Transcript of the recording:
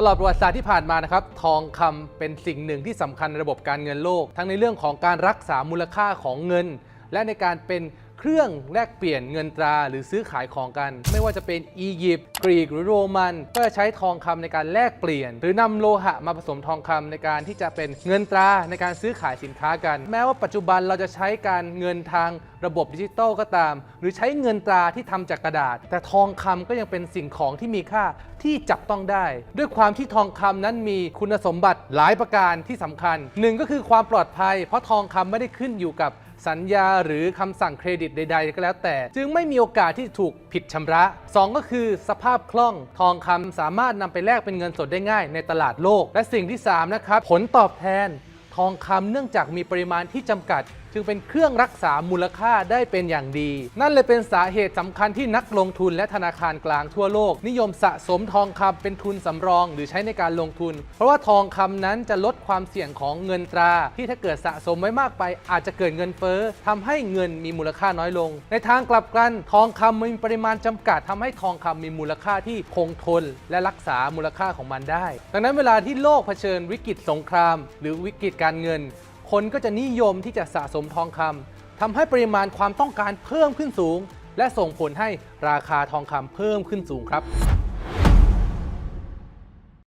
ตลอดประวัติศาสตร์ที่ผ่านมานะครับ ทองคำเป็นสิ่งหนึ่งที่สำคัญในระบบการเงินโลก ทั้งในเรื่องของการรักษามูลค่าของเงิน และในการเป็น เครื่องแลกเปลี่ยนเงินตราหรือซื้อขายของกัน ไม่ว่าจะเป็นอียิปต์กรีกหรือโรมัน ก็จะใช้ทองคำในการแลกเปลี่ยน หรือนำโลหะมาผสมทองคำในการที่จะเป็นเงินตราในการซื้อขายสินค้ากัน แม้ว่าปัจจุบันเราจะใช้การเงินทางระบบดิจิตอลก็ตาม หรือใช้เงินตราที่ทำจากกระดาษ แต่ทองคำก็ยังเป็นสิ่งของที่มีค่าที่จับต้องได้ ด้วยความที่ทองคำนั้นมีคุณสมบัติหลายประการที่สำคัญหนึ่งก็คือความปลอดภัย เพราะทองคำไม่ได้ขึ้นอยู่กับสัญญาหรือคำสั่งเครดิตใด ๆ ก็แล้วแต่ จึงไม่มีโอกาสที่ถูกผิดชำระ 2 ก็คือสภาพคล่องทองคำสามารถนำไปแลกเป็นเงินสดได้ง่ายในตลาดโลก และสิ่งที่ 3 นะครับ ผลตอบแทน ทองคำเนื่องจากมีปริมาณที่จำกัด จึงเป็นเครื่องรักษามูลค่าได้เป็นอย่างดี นั่นเลยเป็นสาเหตุสำคัญที่นักลงทุนและธนาคารกลางทั่วโลก นิยมสะสมทองคำเป็นทุนสำรอง หรือใช้ในการลงทุน เพราะว่าทองคำนั้นจะลดความเสี่ยงของเงินตรา ที่ถ้าเกิดสะสมไว้มากไป อาจจะเกิดเงินเฟ้อทำให้เงินมีมูลค่าน้อยลง ในทางกลับกันทองคำมีปริมาณจำกัดทำให้ทองคำมีมูลค่าที่คงทน และรักษามูลค่าของมันได้ ดังนั้นเวลาที่โลกเผชิญวิกฤตสงคราม หรือวิกฤตการการเงิน คนก็จะนิยมที่จะสะสมทองคำทำให้ปริมาณความต้องการเพิ่มขึ้นสูง และส่งผลให้ราคาทองคำเพิ่มขึ้นสูงครับ